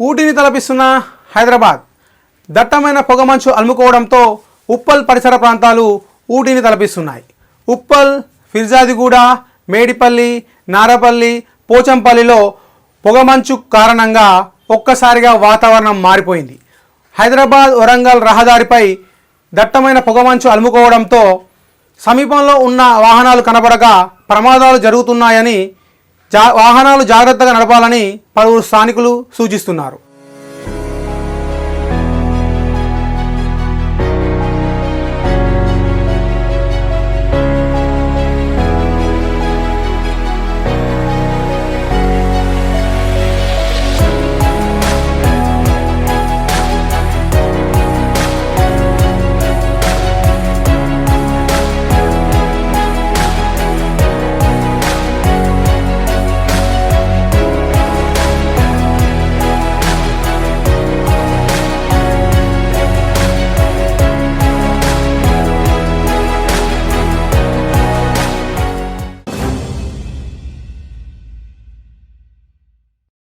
ఊటీని తలపిస్తున్న హైదరాబాద్. దట్టమైన పొగమంచు అలుముకోవడంతో ఉప్పల్ పరిసర ప్రాంతాలు ఊటీని తలపిస్తున్నాయి. ఉప్పల్ ఫిర్జాదిగూడ మేడిపల్లి నారపల్లి పోచంపల్లిలో పొగమంచు కారణంగా ఒక్కసారిగా వాతావరణం మారిపోయింది. హైదరాబాద్ వరంగల్ రహదారిపై దట్టమైన పొగమంచు అలుముకోవడంతో సమీపంలో ఉన్న వాహనాలు కనబడక ప్రమాదాలు జరుగుతున్నాయని వాహనాలు జాగ్రత్తగా నడపాలని పలువురు స్థానికులు సూచిస్తున్నారు.